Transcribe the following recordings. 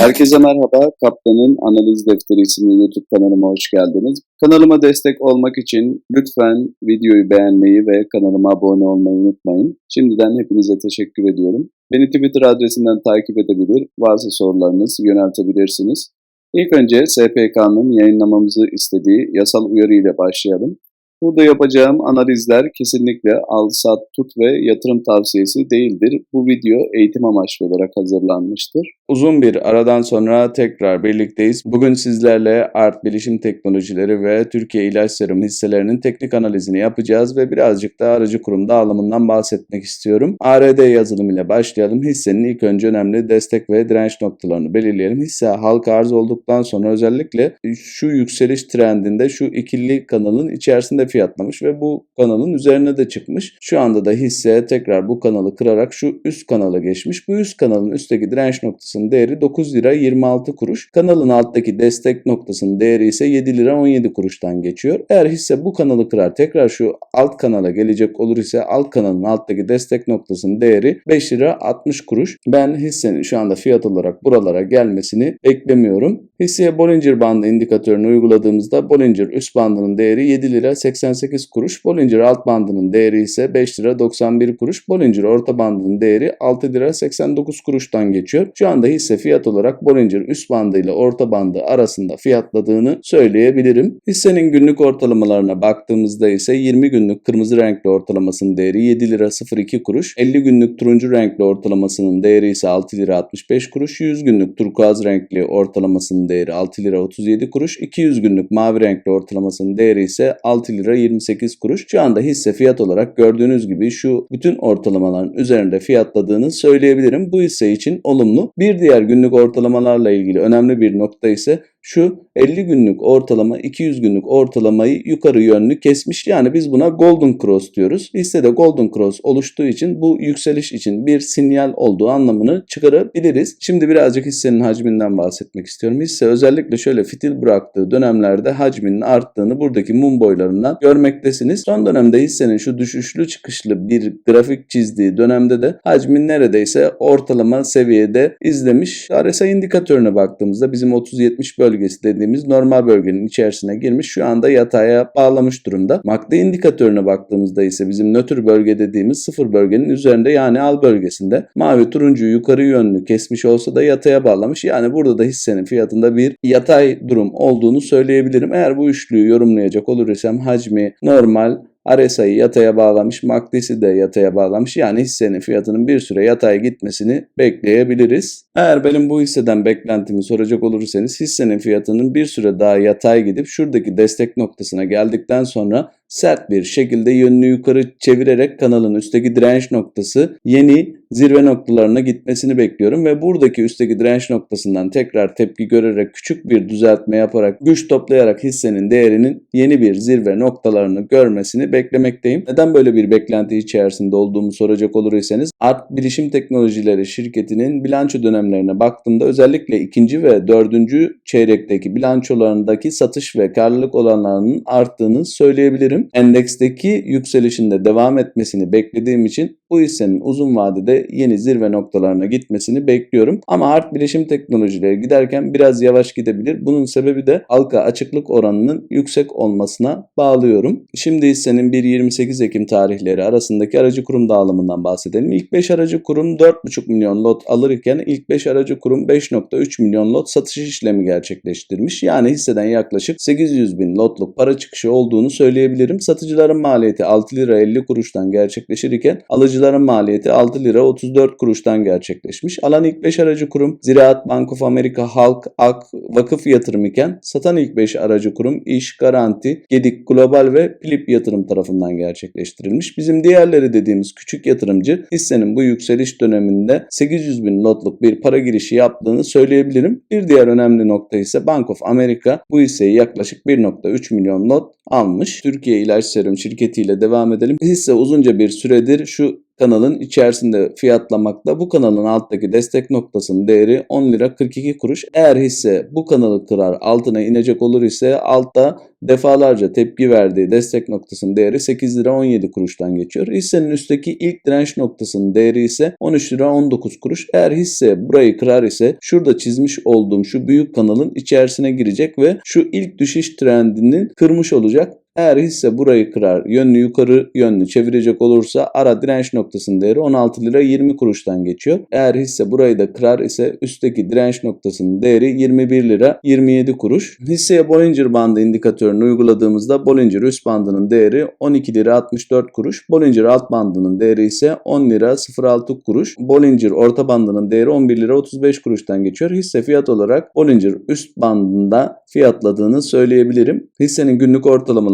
Herkese merhaba. Kaptanın Analiz Defteri isimli YouTube kanalıma hoş geldiniz. Kanalıma destek olmak için lütfen videoyu beğenmeyi ve kanalıma abone olmayı unutmayın. Şimdiden hepinize teşekkür ediyorum. Beni Twitter adresinden takip edebilir, varsa sorularınız yöneltebilirsiniz. İlk önce SPK'nın yayınlamamızı istediği yasal uyarı ile başlayalım. Burada yapacağım analizler kesinlikle al, sat, tut ve yatırım tavsiyesi değildir. Bu video eğitim amaçlı olarak hazırlanmıştır. Uzun bir aradan sonra tekrar birlikteyiz. Bugün sizlerle Art Bilişim Teknolojileri ve Türkiye İlaç Serum hisselerinin teknik analizini yapacağız ve birazcık da aracı kurum dağılımından bahsetmek istiyorum. ARD yazılım ile başlayalım. Hissenin ilk önce önemli destek ve direnç noktalarını belirleyelim. Hisse halka arz olduktan sonra özellikle şu yükseliş trendinde şu ikili kanalın içerisinde fiyatlamış ve bu kanalın üzerine de çıkmış. Şu anda da hisse tekrar bu kanalı kırarak şu üst kanala geçmiş. Bu üst kanalın üstteki direnç noktasının değeri 9 lira 26 kuruş. Kanalın alttaki destek noktasının değeri ise 7 lira 17 kuruştan geçiyor. Eğer hisse bu kanalı kırar tekrar şu alt kanala gelecek olur ise alt kanalın alttaki destek noktasının değeri 5 lira 60 kuruş. Ben hissenin şu anda fiyat olarak buralara gelmesini beklemiyorum. Hisseye Bollinger bandı indikatörünü uyguladığımızda Bollinger üst bandının değeri 7 lira 88 kuruş. Bollinger alt bandının değeri ise 5 lira 91 kuruş. Bollinger orta bandının değeri 6 lira 89 kuruştan geçiyor. Şu anda hisse fiyat olarak Bollinger üst bandı ile orta bandı arasında fiyatladığını söyleyebilirim. Hissenin günlük ortalamalarına baktığımızda ise 20 günlük kırmızı renkli ortalamasının değeri 7 lira 02 kuruş. 50 günlük turuncu renkli ortalamasının değeri ise 6 lira 65 kuruş. 100 günlük turkuaz renkli ortalamasının değeri 6 lira 37 kuruş. 200 günlük mavi renkli ortalamasının değeri ise 6 lira 28 kuruş. Şu anda hisse fiyat olarak gördüğünüz gibi şu bütün ortalamaların üzerinde fiyatladığını söyleyebilirim. Bu hisse için olumlu. Bir diğer günlük ortalamalarla ilgili önemli bir nokta ise şu 50 günlük ortalama 200 günlük ortalamayı yukarı yönlü kesmiş. Yani biz buna Golden Cross diyoruz. Hissede Golden Cross oluştuğu için bu yükseliş için bir sinyal olduğu anlamını çıkarabiliriz. Şimdi birazcık hissenin hacminden bahsetmek istiyorum. Hisse özellikle şöyle fitil bıraktığı dönemlerde hacminin arttığını buradaki mum boylarından görmektesiniz. Son dönemde hissenin şu düşüşlü çıkışlı bir grafik çizdiği dönemde de hacmin neredeyse ortalama seviyede izlemiş. RSI indikatörüne baktığımızda bizim 30-70 bölgesi dediğimiz normal bölgenin içerisine girmiş. Şu anda yataya bağlamış durumda. MACD indikatörüne baktığımızda ise bizim nötr bölge dediğimiz sıfır bölgenin üzerinde yani al bölgesinde. Mavi turuncu yukarı yönlü kesmiş olsa da yataya bağlamış. Yani burada da hissenin fiyatında bir yatay durum olduğunu söyleyebilirim. Eğer bu üçlüyü yorumlayacak olursam hacmi normal RSI'yi yataya bağlamış, MACD'si de yataya bağlamış. Yani hissenin fiyatının bir süre yatay gitmesini bekleyebiliriz. Eğer benim bu hisseden beklentimi soracak olursanız hissenin fiyatının bir süre daha yatay gidip şuradaki destek noktasına geldikten sonra sert bir şekilde yönünü yukarı çevirerek kanalın üstteki direnç noktası yeni zirve noktalarına gitmesini bekliyorum ve buradaki üstteki direnç noktasından tekrar tepki görerek küçük bir düzeltme yaparak güç toplayarak hissenin değerinin yeni bir zirve noktalarını görmesini beklemekteyim. Neden böyle bir beklenti içerisinde olduğumu soracak olursanız Art Bilişim Teknolojileri şirketinin bilanço dönemlerine baktığımda özellikle ikinci ve dördüncü çeyrekteki bilançolarındaki satış ve karlılık oranlarının arttığını söyleyebilirim. Endeksteki yükselişinde devam etmesini beklediğim için bu hissenin uzun vadede yeni zirve noktalarına gitmesini bekliyorum. Ama art bilişim teknolojileri giderken biraz yavaş gidebilir. Bunun sebebi de halka açıklık oranının yüksek olmasına bağlıyorum. Şimdi hissenin 1-28 Ekim tarihleri arasındaki aracı kurum dağılımından bahsedelim. İlk 5 aracı kurum 4,5 milyon lot alırken ilk 5 aracı kurum 5,3 milyon lot satış işlemi gerçekleştirmiş. Yani hisseden yaklaşık 800 bin lotluk para çıkışı olduğunu söyleyebilirim. Satıcıların maliyeti 6 lira 50 kuruştan gerçekleşirken alıcıların maliyeti 6 lira 34 kuruştan gerçekleşmiş. Alan ilk 5 aracı kurum Ziraat Bank of America, Halk, Ak, Vakıf Yatırım iken satan ilk 5 aracı kurum İş, Garanti, Gedik, Global ve Pilip Yatırım tarafından gerçekleştirilmiş. Bizim diğerleri dediğimiz küçük yatırımcı hissenin bu yükseliş döneminde 800 bin lotluk bir para girişi yaptığını söyleyebilirim. Bir diğer önemli nokta ise Bank of America bu hisseyi yaklaşık 1.3 milyon lot almış. Türkiye İlaç Serum şirketiyle devam edelim. Hisse uzunca bir süredir şu kanalın içerisinde fiyatlamakta. Bu kanalın alttaki destek noktasının değeri 10 lira 42 kuruş. Eğer hisse bu kanalı kırar altına inecek olur ise altta defalarca tepki verdiği destek noktasının değeri 8 lira 17 kuruştan geçiyor. Hissenin üstteki ilk direnç noktasının değeri ise 13 lira 19 kuruş. Eğer hisse burayı kırar ise şurada çizmiş olduğum şu büyük kanalın içerisine girecek ve şu ilk düşüş trendini kırmış olacak. Eğer hisse burayı kırar, yönlü yukarı yönlü çevirecek olursa ara direnç noktasının değeri 16 lira 20 kuruştan geçiyor. Eğer hisse burayı da kırar ise üstteki direnç noktasının değeri 21 lira 27 kuruş. Hisseye Bollinger bandı indikatörünü uyguladığımızda Bollinger üst bandının değeri 12 lira 64 kuruş. Bollinger alt bandının değeri ise 10 lira 06 kuruş. Bollinger orta bandının değeri 11 lira 35 kuruştan geçiyor. Hisse fiyat olarak Bollinger üst bandında fiyatladığını söyleyebilirim. Hissenin günlük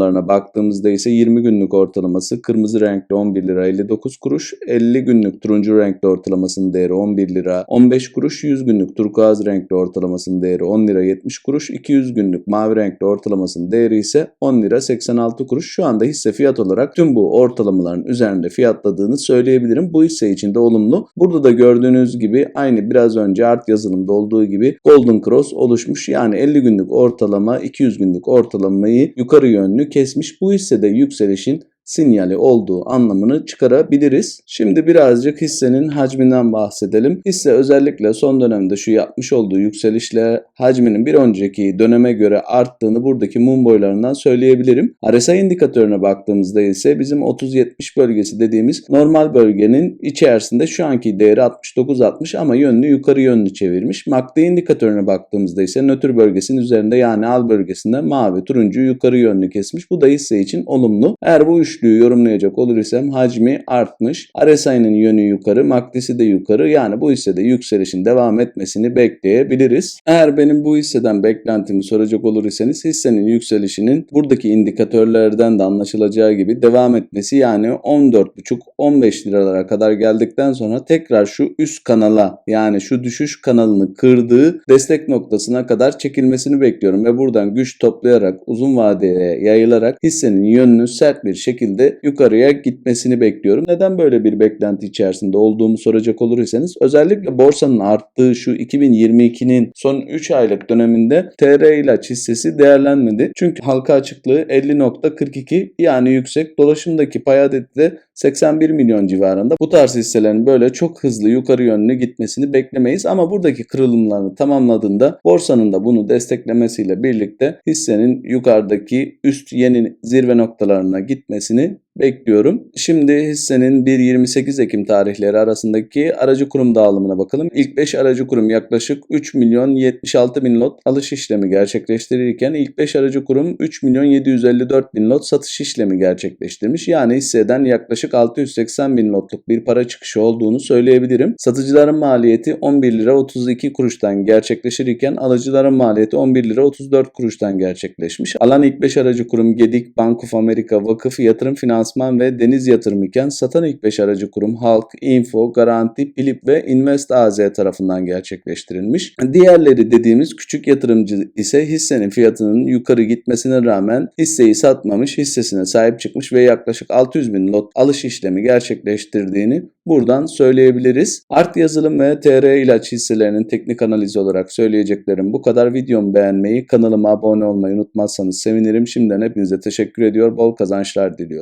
ortalamalarına baktığımızda ise 20 günlük ortalaması kırmızı renkli 11 lira 59 kuruş, 50 günlük turuncu renkli ortalamasının değeri 11 lira 15 kuruş, 100 günlük turkuaz renkli ortalamasının değeri 10 lira 70 kuruş, 200 günlük mavi renkli ortalamasının değeri ise 10 lira 86 kuruş. Şu anda hisse fiyat olarak tüm bu ortalamaların üzerinde fiyatladığını söyleyebilirim. Bu hisse için de olumlu. Burada da gördüğünüz gibi aynı biraz önce art yazılımda olduğu gibi Golden Cross oluşmuş. Yani 50 günlük ortalama 200 günlük ortalamayı yukarı yönlü kesmiş. Bu hissede yükselişin sinyali olduğu anlamını çıkarabiliriz. Şimdi birazcık hissenin hacminden bahsedelim. Hisse özellikle son dönemde şu yapmış olduğu yükselişle hacminin bir önceki döneme göre arttığını buradaki mum boylarından söyleyebilirim. RSI indikatörüne baktığımızda ise bizim 30-70 bölgesi dediğimiz normal bölgenin içerisinde şu anki değeri 69-60 ama yönlü yukarı yönlü çevirmiş. MACD indikatörüne baktığımızda ise nötr bölgesinin üzerinde yani al bölgesinde mavi turuncu yukarı yönlü kesmiş. Bu da hisse için olumlu. Eğer bu üç üçlüyü yorumlayacak olursam hacmi artmış. RSI'nin yönü yukarı, MACD'si de yukarı. Yani bu hissede yükselişin devam etmesini bekleyebiliriz. Eğer benim bu hisseden beklentimi soracak olursanız hissenin yükselişinin buradaki indikatörlerden de anlaşılacağı gibi devam etmesi yani 14,5-15 liralara kadar geldikten sonra tekrar şu üst kanala yani şu düşüş kanalını kırdığı destek noktasına kadar çekilmesini bekliyorum ve buradan güç toplayarak uzun vadeye yayılarak hissenin yönünü sert bir şekilde yukarıya gitmesini bekliyorum. Neden böyle bir beklenti içerisinde olduğumu soracak olursanız özellikle borsanın arttığı şu 2022'nin son 3 aylık döneminde TR ilaç hissesi değerlenmedi. Çünkü halka açıklığı 50.42 yani yüksek. Dolaşımdaki pay adeti de 81 milyon civarında. Bu tarz hisselerin böyle çok hızlı yukarı yönlü gitmesini beklemeyiz ama buradaki kırılımlarını tamamladığında borsanın da bunu desteklemesiyle birlikte hissenin yukarıdaki üst yeni zirve noktalarına gitmesini kendisini bekliyorum. Şimdi hissenin 1-28 Ekim tarihleri arasındaki aracı kurum dağılımına bakalım. İlk 5 aracı kurum yaklaşık 3 milyon 76 bin lot alış işlemi gerçekleştirirken ilk 5 aracı kurum 3 milyon 754 bin lot satış işlemi gerçekleştirmiş. Yani hisseden yaklaşık 680 bin lotluk bir para çıkışı olduğunu söyleyebilirim. Satıcıların maliyeti 11 lira 32 kuruştan gerçekleşirken alıcıların maliyeti 11 lira 34 kuruştan gerçekleşmiş. Alan ilk 5 aracı kurum Gedik, Bank of America, Vakıf, Yatırım Finans finansman ve deniz yatırım iken satan ilk 5 aracı kurum Halk, Info, Garanti, Pilip ve Invest AZ tarafından gerçekleştirilmiş. Diğerleri dediğimiz küçük yatırımcı ise hissenin fiyatının yukarı gitmesine rağmen hisseyi satmamış, hissesine sahip çıkmış ve yaklaşık 600 bin lot alış işlemi gerçekleştirdiğini buradan söyleyebiliriz. Art yazılım ve TR ilaç hisselerinin teknik analizi olarak söyleyeceklerim bu kadar. Videomu beğenmeyi, kanalıma abone olmayı unutmazsanız sevinirim. Şimdiden hepinize teşekkür ediyor. Bol kazançlar diliyorum.